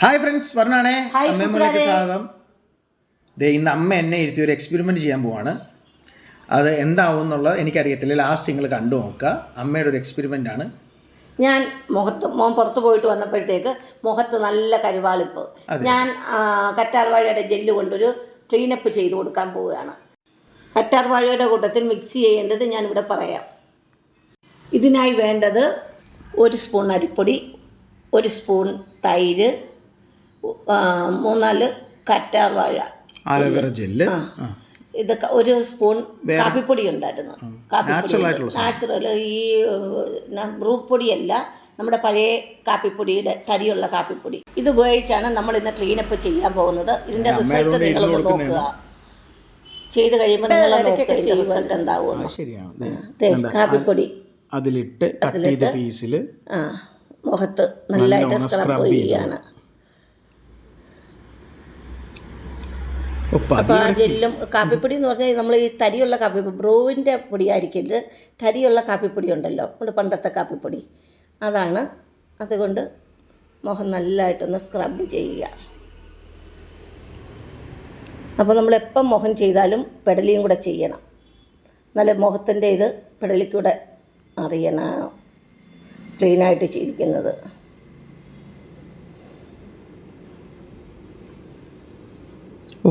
Hi friends പറഞ്ഞാണേ hi അമ്മയമ്മയിലേക്ക് സ്വാഗതം. ദേ ഇന്ന് അമ്മ എന്നെ ഇരുത്തി ഒരു എക്സ്പെരിമെന്റ് ചെയ്യാൻ പോവാണ്. അത് എന്താവും എന്നുള്ളത് എനിക്കറിയത്തില്ല. ലാസ്റ്റ് നിങ്ങൾ കണ്ടു നോക്കുക. അമ്മയുടെ ഒരു എക്സ്പെരിമെന്റ് ആണ്. ഞാൻ മുഖത്ത് മോൻ പുറത്ത് പോയിട്ട് വന്നപ്പോഴത്തേക്ക് മുഖത്ത് നല്ല കരുവാളിപ്പ്. ഞാൻ കറ്റാർവാഴയുടെ ജെല്ല് കൊണ്ടൊരു ക്ലീനപ്പ് ചെയ്ത് കൊടുക്കാൻ പോവുകയാണ്. കറ്റാർവാഴയുടെ കൂട്ടത്തിൽ മിക്സ് ചെയ്യേണ്ടത് ഞാനിവിടെ പറയാം. ഇതിനായി വേണ്ടത് ഒരു സ്പൂൺ അരിപ്പൊടി ഒരു സ്പൂൺ തൈര് ആ, മൂന്നാൽ കറ്റാർവാഴ. Aloe vera. ഇത് ഒരു സ്പൂൺ കാപ്പിപ്പൊടി ഉണ്ടായിരുന്നു. കാപ്പിപ്പൊടി. നാച്ചുറൽ. ഈ ബ്രൂപ്പൊടിയല്ല നമ്മുടെ പഴയ കാപ്പിപ്പൊടിയുടെ തരിയുള്ള കാപ്പിപ്പൊടി. ഇത് ഉപയോഗിച്ചാണ് നമ്മൾ ഇന്ന് ക്ലീനപ്പ് ചെയ്യാൻ പോകുന്നത്. ഇതിന്റെ റിസൾട്ട് നിങ്ങളൊന്ന് നോക്കുക. ചെയ്ത് കഴിയുമ്പോൾ നിങ്ങൾ റിസൾട്ട് എന്താവുമെന്ന് കാപ്പിപ്പൊടി. അതിലിട്ട് കട്ട് ചെയ്ത പീസിൽ ആ മുഖത്ത് നല്ലതായിട്ട് സ്ക്രബ് ചെയ്യുകയാണ്. അപ്പോൾ ആ ജെല്ലും കാപ്പിപ്പൊടി എന്ന് പറഞ്ഞാൽ നമ്മൾ ഈ തരിയുള്ള കാപ്പി ബ്രൂവിന്റെ പൊടിയായിരിക്കില്ല. തരിയുള്ള കാപ്പിപ്പൊടി ഉണ്ടല്ലോ. നമ്മുടെ പണ്ടത്തെ കാപ്പിപ്പൊടി. അതാണ്. അതുകൊണ്ട് മുഖം നല്ലതായിട്ടൊന്ന് സ്ക്രബ് ചെയ്യുക. അപ്പോൾ നമ്മൾ എപ്പം മുഖം ചെയ്താലും പെടലിയും കൂടെ ചെയ്യണം. നല്ല മുഖത്തിന്റെ ഇത് പെടലിക്കൂടെ അറിയണം. ക്ലീനായിട്ട് ചെയ്യിക്കുന്നത്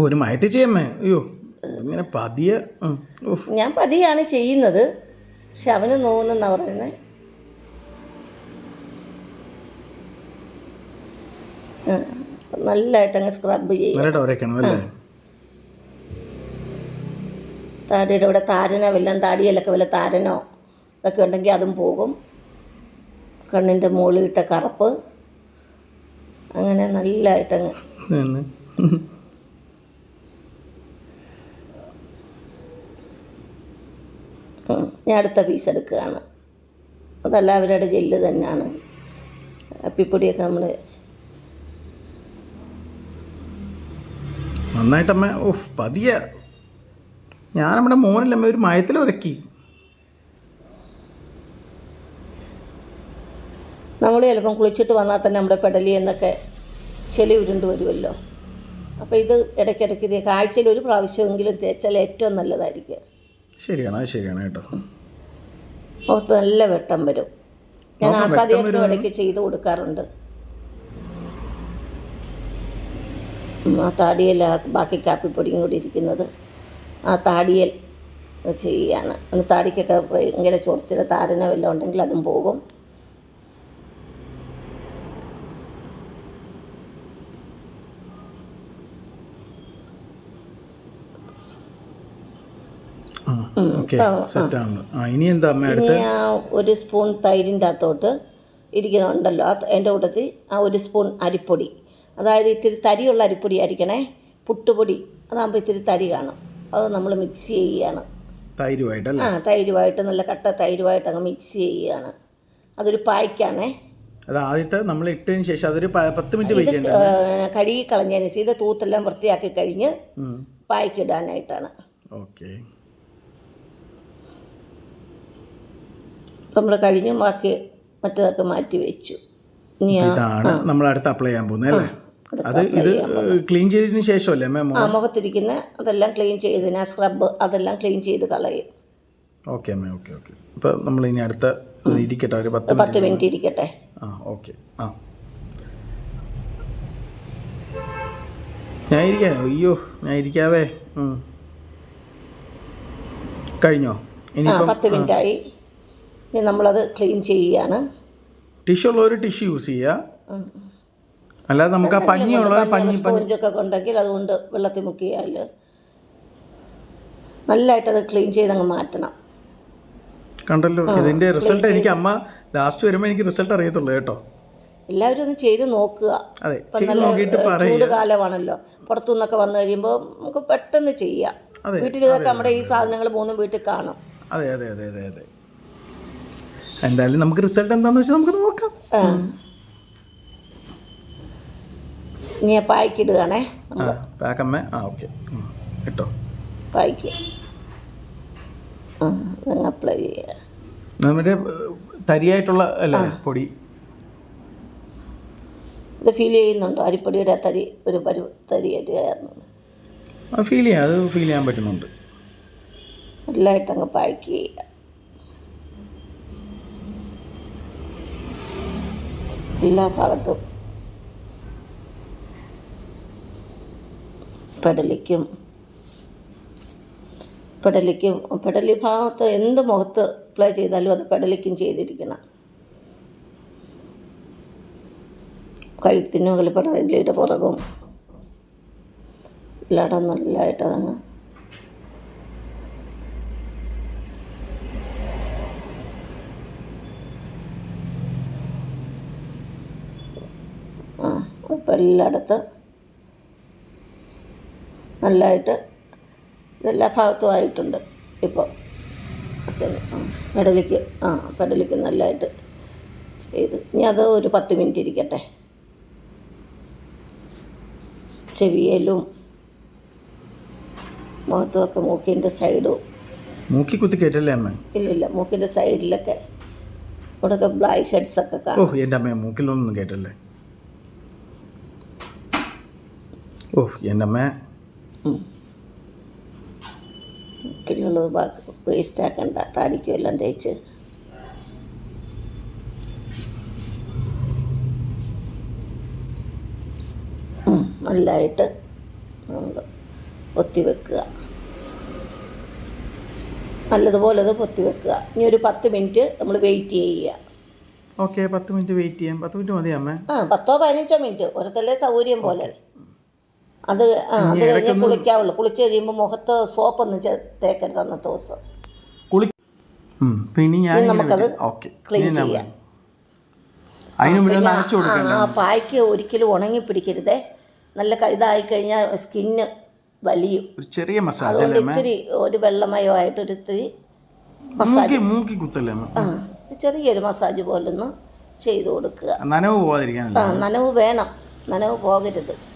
ഒരു മയത്തി ചെയ്യമ്മേ അയ്യോ ഇങ്ങനെ പതിയെ ഞാൻ പതിയാണ് ചെയ്യുന്നത്. പക്ഷെ അവന് നോവുന്നെന്നാ പറയുന്നത് നല്ലതായിട്ട് അങ്ങ് സ്ക്രബ് ചെയ്യും താടിയുടെ ഇവിടെ താരനോ വല്ലതും താടിയിലൊക്കെ വല്ല താരനോ ഇതൊക്കെ ഉണ്ടെങ്കിൽ അതും പോകും. കണ്ണിന്റെ മുകളിലിട്ട കറുപ്പ്. അങ്ങനെ നല്ലതായിട്ടങ്ങ് തന്നെ. ഉം. ഞാൻ അടുത്ത പീസ് എടുക്കുകയാണ്. അതല്ല അവരുടെ ജെല്ല് തന്നെയാണ്. അപ്പിപ്പൊടിയൊക്കെ നമ്മൾ നന്നായിട്ടമ്മ ഓഹ് പതിയ. ഞാൻ നമ്മുടെ മോനിലമ്മ ഒരു മയത്തിൽ ഉരക്കി. നമ്മൾ ചിലപ്പം കുളിച്ചിട്ട് വന്നാൽ തന്നെ നമ്മുടെ പെടലി എന്നൊക്കെ ചെളി ഉരുണ്ട് വരുമല്ലോ. അപ്പോൾ ഇത് ഇടയ്ക്കിടയ്ക്ക് ഇത് ആഴ്ചയിൽ ഒരു പ്രാവശ്യമെങ്കിലും തേച്ചാൽ ഏറ്റവും നല്ലതായിരിക്കും. ശരിയാണ് അത് ശരിയാണ് കേട്ടോ. മുഖത്ത് നല്ല വെട്ടം വരും. ഞാൻ ആസാദിയായിട്ട് ഇടയ്ക്ക് ചെയ്ത് കൊടുക്കാറുണ്ട്. ആ താടിയൽ ബാക്കി കാപ്പിപ്പൊടിയും കൂടി ഇരിക്കുന്നത്. ആ താടിയൽ ചെയ്യുകയാണ് പിന്നെ താടിക്കൊക്കെ ഭയങ്കര ചൊറിച്ചിൽ താരനോ വല്ലതും ഉണ്ടെങ്കിൽ അതും പോകും ആ ഓക്കെ ആ, സെറ്റാണ് ആ ഇനി എന്താ ഒരു സ്പൂൺ തൈരിന്റെ അകത്തോട്ട് ഇരിക്കുന്നുണ്ടല്ലോ ആ എന്റെ കൂട്ടത്തിൽ ആ ഒരു സ്പൂൺ അരിപ്പൊടി. അതായത് ഇത്തിരി തരിയുള്ള അരിപ്പൊടി ആയിരിക്കണേ. പുട്ടുപൊടി. അതാകുമ്പോൾ ഇത്തിരി തരി കാണും. അത് നമ്മൾ മിക്സ് ചെയ്യുകയാണ്. തൈരുമായിട്ടല്ലേ? ആ തൈരുമായിട്ട് നല്ല കട്ട തൈരുമായിട്ട് അങ്ങ് മിക്സ് ചെയ്യുകയാണ്. അതൊരു പായ്ക്കാണേ. അത് ആദ്യത്തെ നമ്മൾ ഇട്ടതിന് ശേഷം അതൊരു പത്ത് മിനിറ്റ് വെയിറ്റ് കഴുകി കളഞ്ഞതിന് ശേഷം ഇത് തൂത്തെല്ലാം വൃത്തിയാക്കി കഴിഞ്ഞ് പായ്ക്കിടാനായിട്ടാണ്. ഓക്കെ. നമ്മൾ കഴിഞ്ഞു ബാക്കി മറ്റേതൊക്കെ മാറ്റി വെച്ചു. ഇനി ആ ഇതാണ് നമ്മൾ അടുത്ത് അപ്ലൈ ചെയ്യാൻ പോകുന്നത് അല്ലേ? അത് ഇത് ക്ലീൻ ചെയ്തതിന് ശേഷമല്ലേ അമ്മ ആ മുഖത്തിരിക്കുന്ന അതെല്ലാം ക്ലീൻ ചെയ്തതിന് ആ സ്ക്രബ് അതെല്ലാം ക്ലീൻ ചെയ്ത് കളയും. ഓക്കെ അമ്മ ഓക്കെ ഓക്കെ അപ്പോൾ നമ്മൾ ഇനി അടുത്ത ഇത് ഇരിക്കട്ടെ ഒരു പത്ത് പത്ത് മിനിറ്റ് ഇരിക്കട്ടെ. ആ ഓക്കെ ആ. ഞാൻ ഇരിക്കാം? അയ്യോ ഞാൻ ഇരിക്കാവേ. ഉം. കഴിഞ്ഞോ? ഇനി ഇനിയിപ്പം പത്ത് മിനിറ്റ് ആയി ഇനി നമ്മളത് ക്ലീൻ ചെയ്യുകയാണ് ടിഷ്യൂ ഒരു ടിഷ്യൂ യൂസ് ചെയ്യുക അല്ലാതെ നമുക്ക് ആ പഞ്ഞിയുള്ള പഞ്ഞി പഞ്ഞി സ്പോഞ്ചൊക്കെ കൊണ്ടെങ്കിൽ അതുകൊണ്ട് വെള്ളത്തിൽ മുക്കിയാൽ നല്ലതായിട്ടത് ക്ലീൻ ചെയ്തങ്ങ് മാറ്റണം. കണ്ടല്ലോ ഇതിന്റെ റിസൾട്ട് എനിക്ക് അമ്മ ലാസ്റ്റ് വരുമ്പോൾ എനിക്ക് റിസൾട്ട് അറിയത്തുള്ളൂ കേട്ടോ. എല്ലാവരും ഒന്ന് ചെയ്ത് നോക്കുക. ചൂട് കാലമാണല്ലോ പുറത്തുനിന്നൊക്കെ വന്നു കഴിയുമ്പോൾ നമുക്ക് പെട്ടെന്ന് ചെയ്യാം. ഇതൊക്കെ നമ്മുടെ ഈ സാധനങ്ങൾ മൂന്നും വീട്ടിൽ കാണും. അതെ അതെ അതെ അതെ അതെ. എന്തായാലും നമുക്ക് റിസൾട്ട് എന്താണെന്ന് വെച്ചാൽ നമുക്ക് നോക്കാം. ആ. ഇനി ഞാൻ പായ്ക്കിടുകയാണേ ആ പാക്കമ്മ ആ ഓക്കെ കേട്ടോ പായ്ക്ക്. അപ്ലൈ ചെയ്യുക നമ്മുടെ തരിയായിട്ടുള്ള അല്ലേ പൊടി? ഇത് ഫീൽ ചെയ്യുന്നുണ്ടോ? അരിപ്പൊടിയുടെ തരി ഒരു പരു ഫീൽ ചെയ്യാം. അത് ഫീൽ ചെയ്യാൻ പറ്റുന്നുണ്ട്. നല്ലതായിട്ട് അങ്ങ് പാക്ക് ചെയ്യുക എല്ലാ ഭാഗത്തും. പെടലിക്കും പെടലിക്കും പെടലി ഭാഗത്ത് എന്ത് മുഖത്ത് അപ്ലൈ ചെയ്താലും അത് പെടലിക്കും ചെയ്തിരിക്കണം. കഴുത്തിനും കലിപ്പടലിയുടെ പുറകും എല്ലായിടം നല്ലതായിട്ട് അതങ്ങ് ആ ഇപ്പം എല്ലായിടത്തും നല്ലതായിട്ട് എല്ലാ ഭാഗത്തും ആയിട്ടുണ്ട് ഇപ്പോൾ. കടലിക്ക് ആ കടലിക്ക് നല്ലതായിട്ട് ചെയ്ത്. ഇനി അത് ഒരു പത്ത് മിനിറ്റ് ഇരിക്കട്ടെ. ചെവിയലും മുഖത്തുമൊക്കെ മൂക്കിന്റെ സൈഡും. മൂക്കി കുത്തി കയറ്റല്ലേ അമ്മ? ഇല്ല ഇല്ല മൂക്കിന്റെ സൈഡിലൊക്കെ. ഇവിടെയൊക്കെ ബ്ലാക്ക് ഹെഡ്സ് ഒക്കെ കാണും. ഓ എന്റെ അമ്മ മൂക്കിലൊന്നും കയറ്റല്ലേ ഓ ഉം. ഒത്തിരി ഉള്ളത് വേസ്റ്റ് ആക്കണ്ട. താടിക്കും എല്ലാം തേച്ച് നല്ലതായിട്ട് നമ്മൾ പൊത്തി വെക്കുക. നല്ലതുപോലെ അത് പൊത്തി വെക്കുക. ഇനി ഒരു പത്ത് മിനിറ്റ് നമ്മൾ വെയിറ്റ് ചെയ്യുക. ഓക്കെ പത്ത് മിനിറ്റ് വെയിറ്റ് ചെയ്യാം. പത്ത് മിനിറ്റ് മതി അമ്മ ആ പത്തോ പതിനഞ്ചോ മിനിറ്റ്. ഓരോരുത്തരുടെ സൗകര്യം പോലെ. അത് ആ അത് കഴിഞ്ഞ് കുളിക്കാവുള്ളൂ. കുളിച്ച് കഴിയുമ്പോൾ മുഖത്ത് സോപ്പൊന്നും തേക്കരുത് അന്നത്തെ ദിവസം. പിന്നെ ഞാൻ നമുക്കത് ക്ലീൻ ചെയ്യാം. ആ, പായ്ക്ക് ഒരിക്കലും ഉണങ്ങി പിടിക്കരുതേ. നല്ല കഴുതായി കഴിഞ്ഞാൽ സ്കിന്ന് വലിയും. ചെറിയ മസാജ് ഇത്തിരി ഒരു വെള്ളമയമായിട്ട് ഒരു ഇത്തിരി ആ ചെറിയൊരു മസാജ് പോലൊന്ന് ചെയ്തു കൊടുക്കുക. നനവ് പോകാതിരിക്കാൻ ആ നനവ് വേണം. നനവ് പോകരുത്.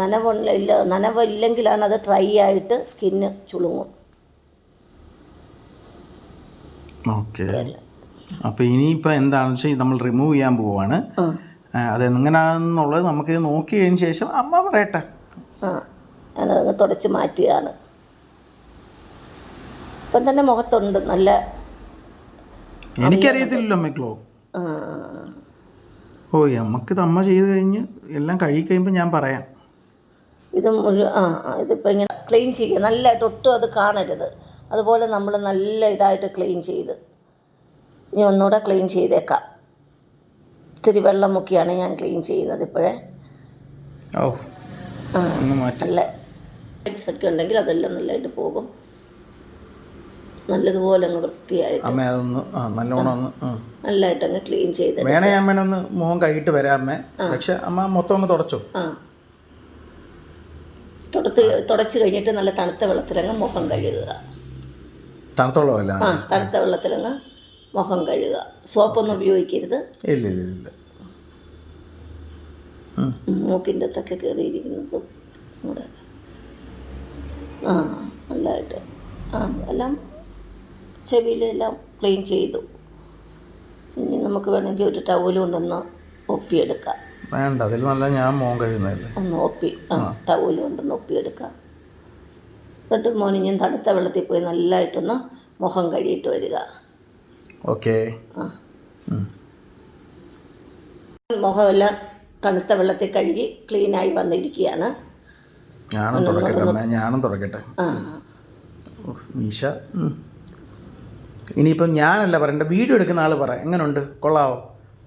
നനവില്ല നനവില്ലെങ്കിലാണ് അത് ഡ്രൈ ആയിട്ട് സ്കിന്ന് ചുളുങ്ങും. ഓക്കെ അപ്പോൾ ഇനിയിപ്പോൾ എന്താണെന്ന് വെച്ചാൽ നമ്മൾ റിമൂവ് ചെയ്യാൻ പോവാണ്. അതെങ്ങനെയാണെന്നുള്ളത് നമുക്ക് നോക്കി കഴിഞ്ഞ ശേഷം അമ്മ പറയട്ടെ. ആ ഞാനതങ്ങ് തുടച്ച് മാറ്റുകയാണ്. ഇപ്പം തന്നെ മുഖത്തുണ്ട് നല്ല എനിക്കറിയത്തില്ലല്ലോ അമ്മ ഗ്ലോ ആ, ഓ നമുക്ക് അമ്മ ചെയ്ത് കഴിഞ്ഞ് എല്ലാം കഴുകി കഴിയുമ്പോൾ ഞാൻ പറയാം. ഇത് മുഴുവൻ ആ ഇതിപ്പോൾ ഇങ്ങനെ ക്ലീൻ ചെയ്യുക. നല്ലതായിട്ട് ഒട്ടും അത് കാണരുത്. അതുപോലെ നമ്മൾ നല്ല ഇതായിട്ട് ക്ലീൻ ചെയ്ത്. ഇനി ഒന്നുകൂടെ ക്ലീൻ ചെയ്തേക്കാം. ഇത്തിരി വെള്ളം മുക്കിയാണ് ഞാൻ ക്ലീൻ ചെയ്യുന്നത് ഇപ്പോഴേ. നല്ല ഒക്കെ ഉണ്ടെങ്കിൽ അതെല്ലാം നല്ലതായിട്ട് പോകും. നല്ലതുപോലെ അങ്ങ് വൃത്തിയായിട്ട്. നല്ലതായിട്ട് അങ്ങ് ക്ലീൻ ചെയ്ത് വേണേ അമ്മേനൊന്ന് മുഖം കൈയിട്ട് വരാം അമ്മ. പക്ഷെ അമ്മ മൊത്തം ഒന്ന് തുടച്ചു? ആ. തുടത്ത് തുടച്ച് കഴിഞ്ഞിട്ട് നല്ല തണുത്ത വെള്ളത്തിലങ്ങ് മുഖം കഴുകുക. തണുത്ത വെള്ളമല്ല ആ തണുത്ത വെള്ളത്തിലങ്ങ് മുഖം കഴുകുക. സോപ്പൊന്നും ഉപയോഗിക്കരുത്. ഇല്ല ഇല്ല ഇല്ല. മൂക്കിന്റെ അകത്തൊക്കെ കയറിയിരിക്കുന്നതും കൂടെ ആ നല്ലതായിട്ട്. ആ എല്ലാം ചെവിയിലെല്ലാം ക്ലീൻ ചെയ്തു. ഇനി നമുക്ക് വേണമെങ്കിൽ ഒരു ടവൽ കൊണ്ടൊന്ന് ഒപ്പിയെടുക്കാം. വേണ്ട അതിൽ നല്ല ഞാൻ മോൻ കഴിയുന്നതല്ലേ. ഒന്ന് ഒപ്പി ആ കൊണ്ടൊന്ന് ഒപ്പിയെടുക്കാം എന്നിട്ട് മോനിഞ്ഞും തണുത്ത വെള്ളത്തിൽ പോയി നല്ലതായിട്ടൊന്ന് മുഖം കഴുകിയിട്ട് വരിക. ഓക്കെ. ആ. മുഖമെല്ലാം തണുത്ത വെള്ളത്തിൽ കഴുകി ക്ലീനായി വന്നിരിക്കുകയാണ്. ഞാനും തുടക്കട്ടെ അമ്മ ഞാനും തുടക്കട്ടെ. ആ. മീശ ഉം. ഇനിയിപ്പം ഞാനല്ല പറയണ്ട വീഡിയോ എടുക്കുന്ന ആൾ പറ എങ്ങനെയുണ്ട് കൊള്ളാവോ?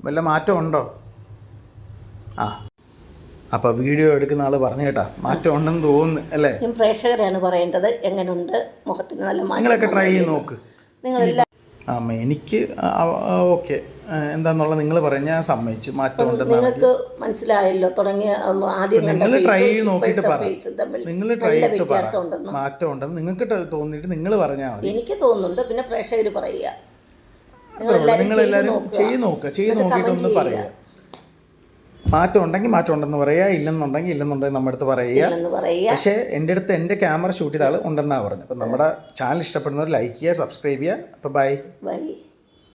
വല്ല മാറ്റം ഉണ്ടോ? ആ. അപ്പോൾ വീഡിയോ എടുക്കുന്ന ആൾ പറഞ്ഞു കേട്ടാ മാറ്റം ഉണ്ടെന്ന് തോന്നുന്നു അല്ലേ? പ്രേക്ഷകരാണ് പറയേണ്ടത് എങ്ങനെയുണ്ട് മുഖത്തിന് നല്ല മാറ്റം നിങ്ങളൊക്കെ ട്രൈ ചെയ്ത് നോക്ക്. നിങ്ങളെല്ലാം എനിക്ക് ഓക്കെ. എന്താന്നുള്ളത് നിങ്ങൾ പറയാം ഞാൻ സമ്മതിച്ച് മാറ്റം നിങ്ങൾക്ക് മനസ്സിലായല്ലോ തുടങ്ങിയ ഉം, ആദ്യം കണ്ട നിങ്ങൾ ട്രൈ ചെയ്ത് ഇപ്പോഴത്തെ നോക്കിയിട്ട് പറ. face തമ്മിൽ നിങ്ങൾ ട്രൈ ചെയ്ത് ചെയ്തിട്ട് പറ. വ്യത്യാസം ഉണ്ടെന്ന് മാറ്റം ഉണ്ടെന്ന് നിങ്ങൾക്ക് തോന്നിട്ട് തോന്നിയിട്ട് നിങ്ങൾ പറഞ്ഞാൽ മതി. എനിക്ക് തോന്നുന്നുണ്ട് പിന്നെ പ്രേക്ഷകർ പറയുക. നിങ്ങളെല്ലാവരും നിങ്ങൾ ചെയ്ത് നോക്കുക. ചെയ്ത് നോക്കുക ചെയ്ത് എന്നിട്ട് നോക്കിയിട്ട് comment ഒന്ന് ചെയ്യുക. പറയുക. മാറ്റം ഉണ്ടെങ്കിൽ മാറ്റം ഉണ്ടെന്ന് പറയുക ഇല്ലെന്നുണ്ടെങ്കിൽ ഇല്ലെന്നുണ്ടെങ്കിൽ നമ്മുടെ അടുത്ത് പറയുക. പക്ഷെ എന്റെ അടുത്ത് എന്റെ ക്യാമറ ഷൂട്ട് ചെയ്ത ആൾ ഉണ്ടെന്നാണ് പറഞ്ഞത്. അപ്പം നമ്മുടെ ചാനൽ ഇഷ്ടപ്പെടുന്നവർ ലൈക്ക് ചെയ്യുക സബ്സ്ക്രൈബ് ചെയ്യുക. അപ്പോൾ ബൈ ബൈ